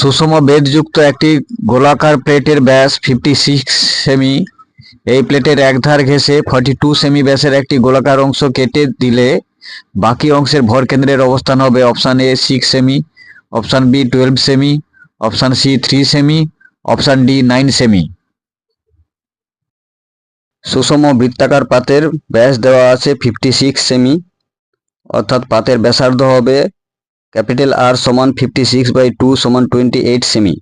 সুষম বেদযুক্ত একটি গোলাকার প্লেটের ব্যাস ফিফটি সিক্স সেমি এই প্লেটের এক ধার ঘেঁষে ফর্টি টু সেমি ব্যাসের একটি গোলাকার অংশ কেটে দিলে বাকি অংশের ভর কেন্দ্রের অবস্থান হবে অপশান এ সিক্স সেমি অপশান বি টুয়েলভ সেমি অপশান সি থ্রি সেমি অপশান ডি নাইন সেমি সুষম বৃত্তাকার পাতের ব্যাস দেওয়া আছে ফিফটি সিক্স সেমি অর্থাৎ পাতের ব্যাসার্ধ হবে ক্যাপিটাল আর সমান ফিফটি সিক্স বাই টু সমান টোয়েন্টি এইট সেমি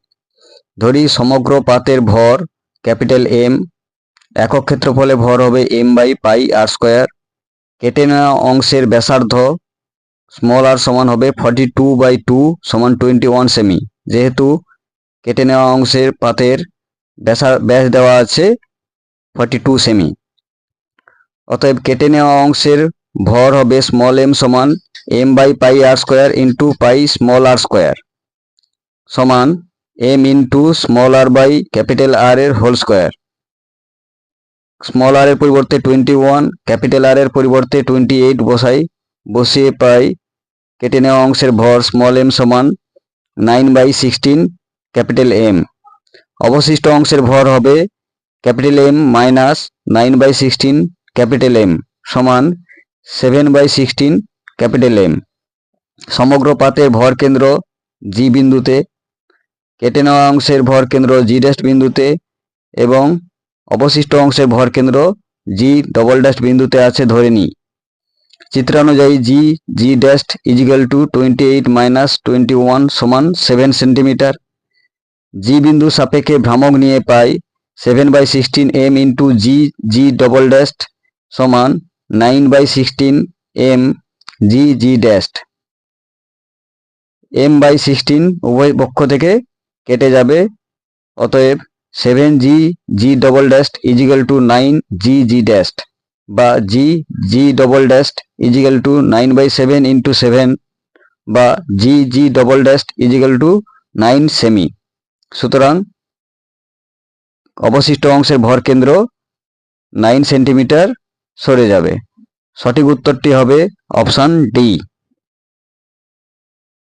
ধরি সমগ্র পাতের ভর ক্যাপিটাল এম একক ক্ষেত্রফলে ভর হবে M by pi R square কেটে নেওয়া অংশের ব্যাসার্ধ স্মল আর সমান হবে ফর্টি টু বাই টু সমান টোয়েন্টি ওয়ান সেমি যেহেতু কেটে নেওয়া অংশের পাতের ব্যাসা, ব্যাস দেওয়া আছে ফর্টি টু সেমি অতএব কেটে নেওয়া অংশের ভর হবে স্মল এম সমান M by pi R square into pi small R square সমান M into small R by capital R এর হোল স্কোয়ার স্মল আর এর পরিবর্তে টোয়েন্টি ওয়ান ক্যাপিটাল আর এর পরিবর্তে টোয়েন্টি এইট বসাই, বসিয়ে পাই, কেটে নেওয়া অংশের ভর স্মল এম সমান nine by sixteen capital M অবশিষ্ট অংশের ভর হবে capital M minus nine by sixteen capital M সমান seven by sixteen capital M. সমগ্র পাতের ভর কেন্দ্র জি বিন্দুতে, কেটে নেওয়া অংশের ভর কেন্দ্র জি ড্যাশ বিন্দুতে এবং অবশিষ্ট অংশের ভর কেন্দ্র জি ডবল ড্যাশ বিন্দুতে আছে ধরে নিই। চিত্রানুযায়ী G G dash is equal to twenty eight minus twenty one সমান সেভেন সেন্টিমিটার জি বিন্দু সাপেক্ষে ভ্রামক নিয়ে পাই seven by sixteen M into G G double dash সমান nine by sixteen M G G dash M by sixteen উভয় পক্ষ থেকে কেটে যাবে। অতএব seven G G double dash is equal to nine G G dash বা G G double dash is equal to nine by seven into seven বা G G double dash is equal to nine semi সুতরাং অবশিষ্ট অংশের ভর কেন্দ্র nine centimetre সরে যাবে। সঠিক উত্তরটি হবে অপশান ডি।